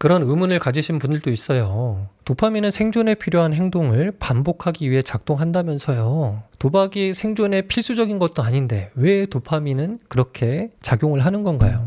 그런 의문을 가지신 분들도 있어요. 도파민은 생존에 필요한 행동을 반복하기 위해 작동한다면서요. 도박이 생존에 필수적인 것도 아닌데 왜 도파민은 그렇게 작용을 하는 건가요?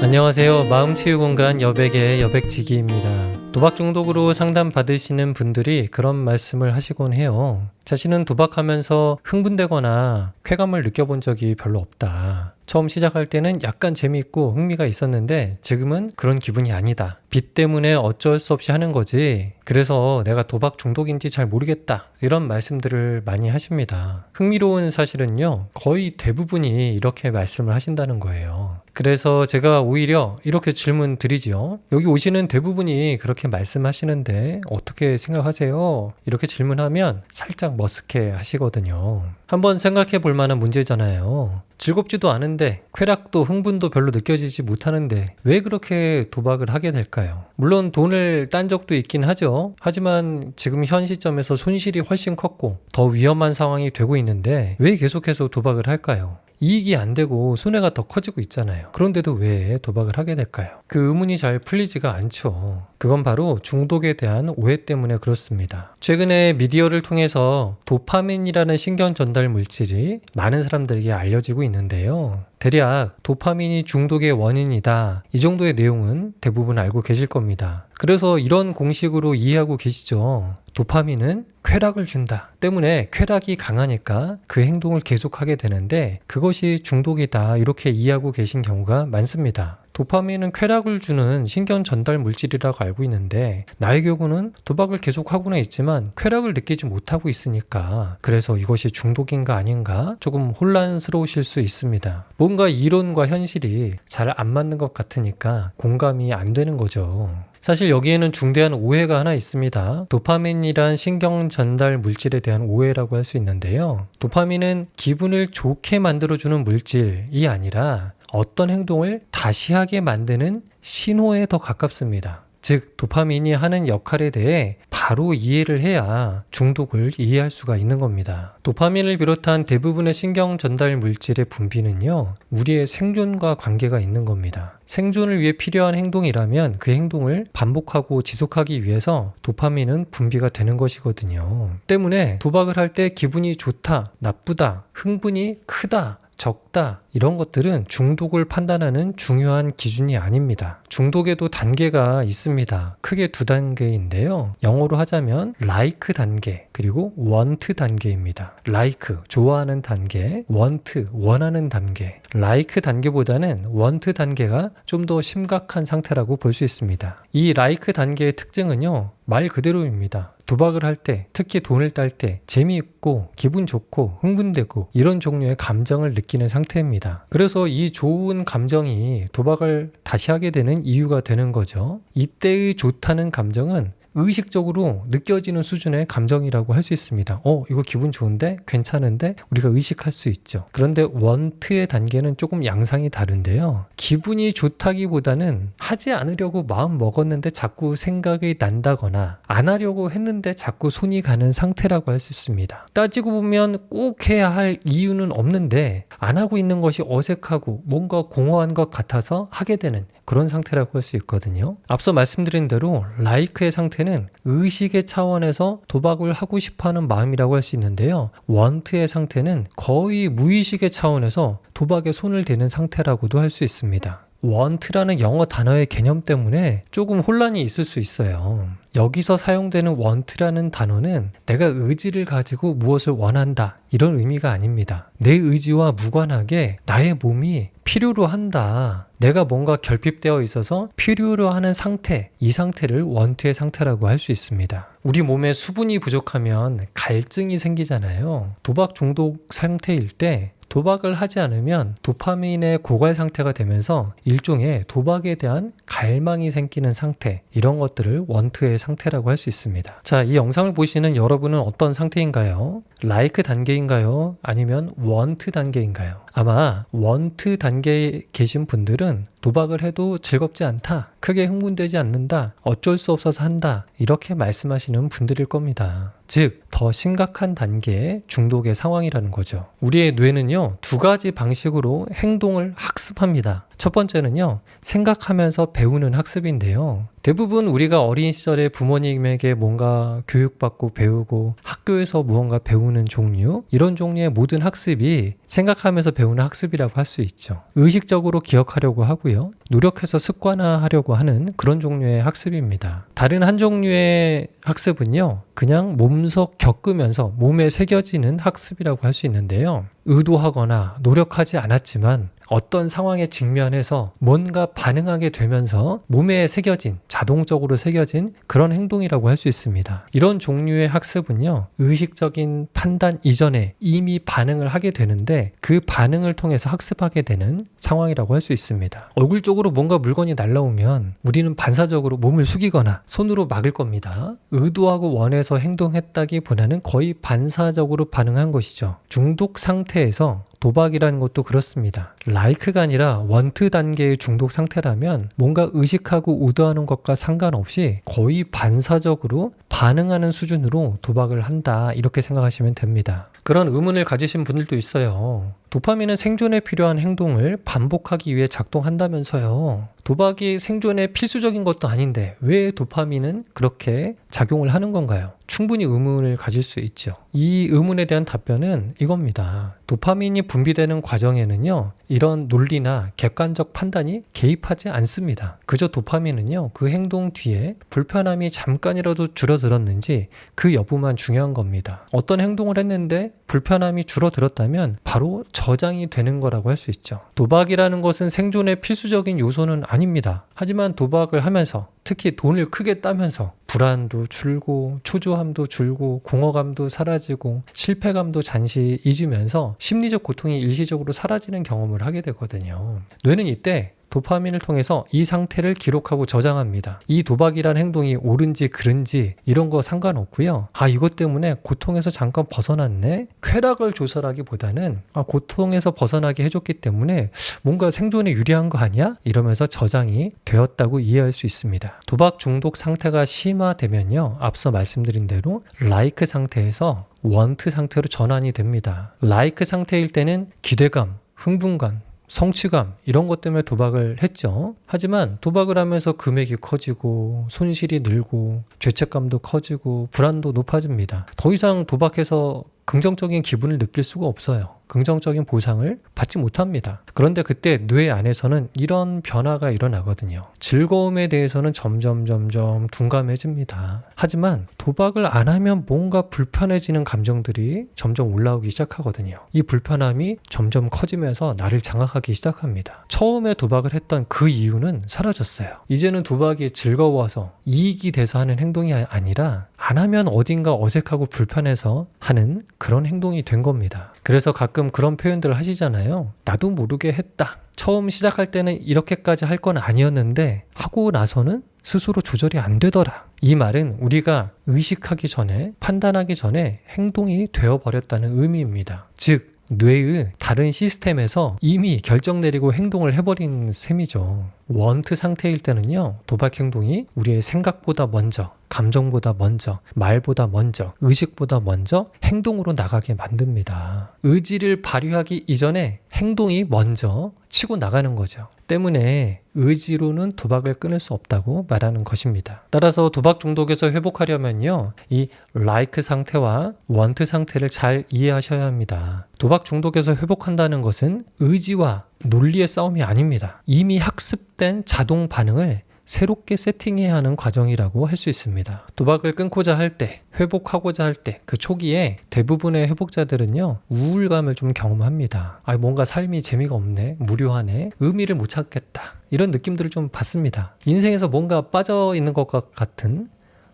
안녕하세요. 마음치유 공간 여백의 여백지기입니다. 도박 중독으로 상담 받으시는 분들이 그런 말씀을 하시곤 해요. 자신은 도박하면서 흥분되거나 쾌감을 느껴본 적이 별로 없다. 처음 시작할 때는 약간 재미있고 흥미가 있었는데 지금은 그런 기분이 아니다. 빚 때문에 어쩔 수 없이 하는 거지. 그래서 내가 도박 중독인지 잘 모르겠다. 이런 말씀들을 많이 하십니다. 흥미로운 사실은요, 거의 대부분이 이렇게 말씀을 하신다는 거예요. 그래서 제가 오히려 이렇게 질문 드리지요. 여기 오시는 대부분이 그렇게 말씀하시는데 어떻게 생각하세요? 이렇게 질문하면 살짝 머쓱해 하시거든요. 한번 생각해 볼 만한 문제잖아요. 즐겁지도 않은데 쾌락도 흥분도 별로 느껴지지 못하는데 왜 그렇게 도박을 하게 될까요? 물론 돈을 딴 적도 있긴 하죠. 하지만 지금 현 시점에서 손실이 훨씬 컸고 더 위험한 상황이 되고 있는데 왜 계속해서 도박을 할까요? 이익이 안 되고 손해가 더 커지고 있잖아요. 그런데도 왜 도박을 하게 될까요? 그 의문이 잘 풀리지가 않죠. 그건 바로 중독에 대한 오해 때문에 그렇습니다. 최근에 미디어를 통해서 도파민이라는 신경 전달 물질이 많은 사람들에게 알려지고 있는데요. 대략 도파민이 중독의 원인이다. 이 정도의 내용은 대부분 알고 계실 겁니다. 그래서 이런 공식으로 이해하고 계시죠. 도파민은 쾌락을 준다. 때문에 쾌락이 강하니까 그 행동을 계속하게 되는데 그것이 중독이다. 이렇게 이해하고 계신 경우가 많습니다. 도파민은 쾌락을 주는 신경 전달 물질이라고 알고 있는데 나의 경우는 도박을 계속 하고는 있지만 쾌락을 느끼지 못하고 있으니까 그래서 이것이 중독인가 아닌가 조금 혼란스러우실 수 있습니다. 뭔가 이론과 현실이 잘 안 맞는 것 같으니까 공감이 안 되는 거죠. 사실 여기에는 중대한 오해가 하나 있습니다. 도파민이란 신경 전달 물질에 대한 오해라고 할 수 있는데요. 도파민은 기분을 좋게 만들어주는 물질이 아니라 어떤 행동을 다시 하게 만드는 신호에 더 가깝습니다. 즉, 도파민이 하는 역할에 대해 바로 이해를 해야 중독을 이해할 수가 있는 겁니다. 도파민을 비롯한 대부분의 신경 전달 물질의 분비는요, 우리의 생존과 관계가 있는 겁니다. 생존을 위해 필요한 행동이라면 그 행동을 반복하고 지속하기 위해서 도파민은 분비가 되는 것이거든요. 때문에 도박을 할 때 기분이 좋다, 나쁘다, 흥분이 크다, 적다 이런 것들은 중독을 판단하는 중요한 기준이 아닙니다. 중독에도 단계가 있습니다. 크게 두 단계인데요. 영어로 하자면 like 단계 그리고 want 단계입니다. like 좋아하는 단계, want 원하는 단계. like 단계보다는 want 단계가 좀 더 심각한 상태라고 볼 수 있습니다. 이 like 단계의 특징은요. 말 그대로입니다. 도박을 할 때, 특히 돈을 딸 때 재미있고 기분 좋고 흥분되고 이런 종류의 감정을 느끼는 상태입니다. 그래서 이 좋은 감정이 도박을 다시 하게 되는 이유가 되는 거죠. 이때의 좋다는 감정은 의식적으로 느껴지는 수준의 감정이라고 할 수 있습니다. 어, 이거 기분 좋은데? 괜찮은데? 우리가 의식할 수 있죠. 그런데 원트의 단계는 조금 양상이 다른데요. 기분이 좋다기보다는 하지 않으려고 마음 먹었는데 자꾸 생각이 난다거나 안 하려고 했는데 자꾸 손이 가는 상태라고 할 수 있습니다. 따지고 보면 꼭 해야 할 이유는 없는데 안 하고 있는 것이 어색하고 뭔가 공허한 것 같아서 하게 되는 그런 상태라고 할 수 있거든요. 앞서 말씀드린 대로 라이크의 상태 는 의식의 차원에서 도박을 하고 싶어 하는 마음이라고 할 수 있는데요. 원트의 상태는 거의 무의식의 차원에서 도박에 손을 대는 상태라고도 할 수 있습니다. 원트라는 영어 단어의 개념 때문에 조금 혼란이 있을 수 있어요. 여기서 사용되는 원트라는 단어는 내가 의지를 가지고 무엇을 원한다 이런 의미가 아닙니다. 내 의지와 무관하게 나의 몸이 필요로 한다. 내가 뭔가 결핍되어 있어서 필요로 하는 상태, 이 상태를 원트의 상태라고 할 수 있습니다. 우리 몸에 수분이 부족하면 갈증이 생기잖아요. 도박 중독 상태일 때 도박을 하지 않으면 도파민의 고갈 상태가 되면서 일종의 도박에 대한 갈망이 생기는 상태, 이런 것들을 원트의 상태라고 할 수 있습니다. 자, 이 영상을 보시는 여러분은 어떤 상태인가요? 라이크 단계인가요? 아니면 원트 단계인가요? 아마 원트 단계에 계신 분들은 도박을 해도 즐겁지 않다. 크게 흥분되지 않는다. 어쩔 수 없어서 한다. 이렇게 말씀하시는 분들일 겁니다. 즉, 더 심각한 단계의 중독의 상황이라는 거죠. 우리의 뇌는요, 두 가지 방식으로 행동을 학습합니다. 첫 번째는요, 생각하면서 배우는 학습인데요. 대부분 우리가 어린 시절에 부모님에게 뭔가 교육받고 배우고 학교에서 무언가 배우는 종류, 이런 종류의 모든 학습이 생각하면서 배우는 학습이라고 할 수 있죠. 의식적으로 기억하려고 하고요. 노력해서 습관화하려고 하는 그런 종류의 학습입니다. 다른 한 종류의 학습은요, 그냥 몸속 겪으면서 몸에 새겨지는 학습이라고 할 수 있는데요. 의도하거나 노력하지 않았지만 어떤 상황에 직면해서 뭔가 반응하게 되면서 몸에 새겨진 자동적으로 새겨진 그런 행동이라고 할 수 있습니다. 이런 종류의 학습은요. 의식적인 판단 이전에 이미 반응을 하게 되는데 그 반응을 통해서 학습하게 되는 상황이라고 할 수 있습니다. 얼굴 쪽으로 뭔가 물건이 날라오면 우리는 반사적으로 몸을 숙이거나 손으로 막을 겁니다. 의도하고 원해서 행동했다기보다는 거의 반사적으로 반응한 것이죠. 중독 상태에서 도박이라는 것도 그렇습니다. 라이크가 아니라 원트 단계의 중독 상태라면 뭔가 의식하고 의도하는 것과 상관없이 거의 반사적으로 반응하는 수준으로 도박을 한다. 이렇게 생각하시면 됩니다. 그런 의문을 가지신 분들도 있어요. 도파민은 생존에 필요한 행동을 반복하기 위해 작동한다면서요. 도박이 생존에 필수적인 것도 아닌데 왜 도파민은 그렇게 작용을 하는 건가요? 충분히 의문을 가질 수 있죠. 이 의문에 대한 답변은 이겁니다. 도파민이 분비되는 과정에는요, 이런 논리나 객관적 판단이 개입하지 않습니다. 그저 도파민은요, 그 행동 뒤에 불편함이 잠깐이라도 줄어들었는지 그 여부만 중요한 겁니다. 어떤 행동을 했는데 불편함이 줄어들었다면 바로 저 장이 되는 거라고 할 수 있죠. 도박이라는 것은 생존의 필수적인 요소는 아닙니다. 하지만 도박을 하면서 특히 돈을 크게 따면서 불안도 줄고 초조함도 줄고 공허감도 사라지고 실패감도 잠시 잊으면서 심리적 고통이 일시적으로 사라지는 경험을 하게 되거든요. 뇌는 이때 도파민을 통해서 이 상태를 기록하고 저장합니다. 이 도박이란 행동이 옳은지 그른지 이런 거 상관없고요. 아 이것 때문에 고통에서 잠깐 벗어났네. 쾌락을 조절하기보다는 아 고통에서 벗어나게 해줬기 때문에 뭔가 생존에 유리한 거 아니야? 이러면서 저장이 되었다고 이해할 수 있습니다. 도박 중독 상태가 심화되면요. 앞서 말씀드린 대로 라이크 상태에서 원트 상태로 전환이 됩니다. 라이크 상태일 때는 기대감, 흥분감, 성취감 이런 것 때문에 도박을 했죠. 하지만 도박을 하면서 금액이 커지고 손실이 늘고 죄책감도 커지고 불안도 높아집니다. 더 이상 도박해서 긍정적인 기분을 느낄 수가 없어요. 긍정적인 보상을 받지 못합니다. 그런데 그때 뇌 안에서는 이런 변화가 일어나거든요. 즐거움에 대해서는 점점 점점 둔감해집니다. 하지만 도박을 안 하면 뭔가 불편해지는 감정들이 점점 올라오기 시작하거든요. 이 불편함이 점점 커지면서 나를 장악하기 시작합니다. 처음에 도박을 했던 그 이유는 사라졌어요. 이제는 도박이 즐거워서 이익이 돼서 하는 행동이 아니라 안 하면 어딘가 어색하고 불편해서 하는 그런 행동이 된 겁니다. 그래서 가끔 그런 표현들을 하시잖아요. 나도 모르게 했다. 처음 시작할 때는 이렇게까지 할 건 아니었는데 하고 나서는 스스로 조절이 안 되더라. 이 말은 우리가 의식하기 전에 판단하기 전에 행동이 되어버렸다는 의미입니다. 즉, 뇌의 다른 시스템에서 이미 결정 내리고 행동을 해버린 셈이죠. 원트 상태일 때는요, 도박 행동이 우리의 생각보다 먼저, 감정보다 먼저, 말보다 먼저, 의식보다 먼저 행동으로 나가게 만듭니다. 의지를 발휘하기 이전에 행동이 먼저 치고 나가는 거죠. 때문에 의지로는 도박을 끊을 수 없다고 말하는 것입니다. 따라서 도박 중독에서 회복하려면요, 이 라이크 상태와 원트 상태를 잘 이해하셔야 합니다. 도박 중독에서 회복한다는 것은 의지와 논리의 싸움이 아닙니다. 이미 학습된 자동 반응을 새롭게 세팅해야 하는 과정이라고 할 수 있습니다. 도박을 끊고자 할 때, 회복하고자 할 때, 그 초기에 대부분의 회복자들은요, 우울감을 좀 경험합니다. 아, 뭔가 삶이 재미가 없네, 무료하네, 의미를 못 찾겠다. 이런 느낌들을 좀 받습니다. 인생에서 뭔가 빠져 있는 것 같은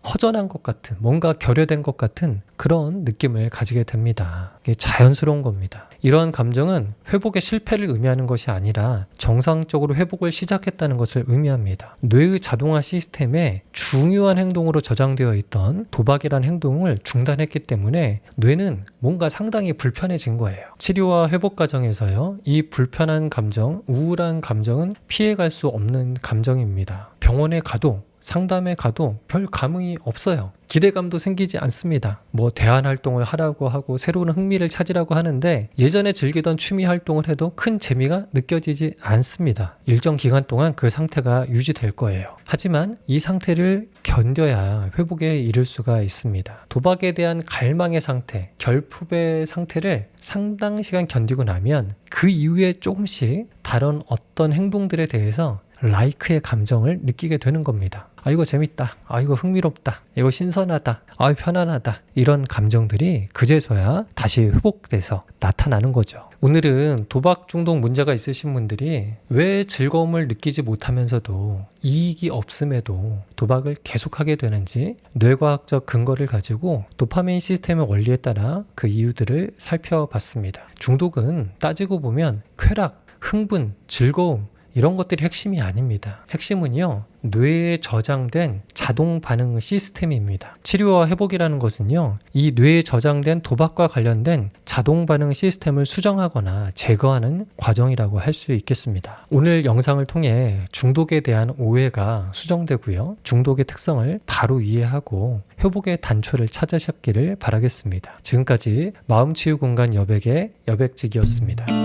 허전한 것 같은 뭔가 결여된 것 같은 그런 느낌을 가지게 됩니다. 이게 자연스러운 겁니다. 이러한 감정은 회복의 실패를 의미하는 것이 아니라 정상적으로 회복을 시작했다는 것을 의미합니다. 뇌의 자동화 시스템에 중요한 행동으로 저장되어 있던 도박이란 행동을 중단했기 때문에 뇌는 뭔가 상당히 불편해진 거예요. 치료와 회복 과정에서요, 이 불편한 감정, 우울한 감정은 피해갈 수 없는 감정입니다. 병원에 가도 상담에 가도 별 감흥이 없어요. 기대감도 생기지 않습니다. 뭐 대안 활동을 하라고 하고 새로운 흥미를 찾으라고 하는데 예전에 즐기던 취미 활동을 해도 큰 재미가 느껴지지 않습니다. 일정 기간 동안 그 상태가 유지될 거예요. 하지만 이 상태를 견뎌야 회복에 이를 수가 있습니다. 도박에 대한 갈망의 상태, 결핍의 상태를 상당 시간 견디고 나면 그 이후에 조금씩 다른 어떤 행동들에 대해서 라이크의 감정을 느끼게 되는 겁니다. 아, 이거 재밌다. 아, 이거 흥미롭다. 이거 신선하다. 아, 편안하다. 이런 감정들이 그제서야 다시 회복돼서 나타나는 거죠. 오늘은 도박 중독 문제가 있으신 분들이 왜 즐거움을 느끼지 못하면서도 이익이 없음에도 도박을 계속하게 되는지 뇌과학적 근거를 가지고 도파민 시스템의 원리에 따라 그 이유들을 살펴봤습니다. 중독은 따지고 보면 쾌락, 흥분, 즐거움, 이런 것들이 핵심이 아닙니다. 핵심은요, 뇌에 저장된 자동 반응 시스템입니다. 치료와 회복이라는 것은요, 이 뇌에 저장된 도박과 관련된 자동 반응 시스템을 수정하거나 제거하는 과정이라고 할 수 있겠습니다. 오늘 영상을 통해 중독에 대한 오해가 수정되고요, 중독의 특성을 바로 이해하고 회복의 단초를 찾으셨기를 바라겠습니다. 지금까지 마음치유 공간 여백의 여백직이었습니다.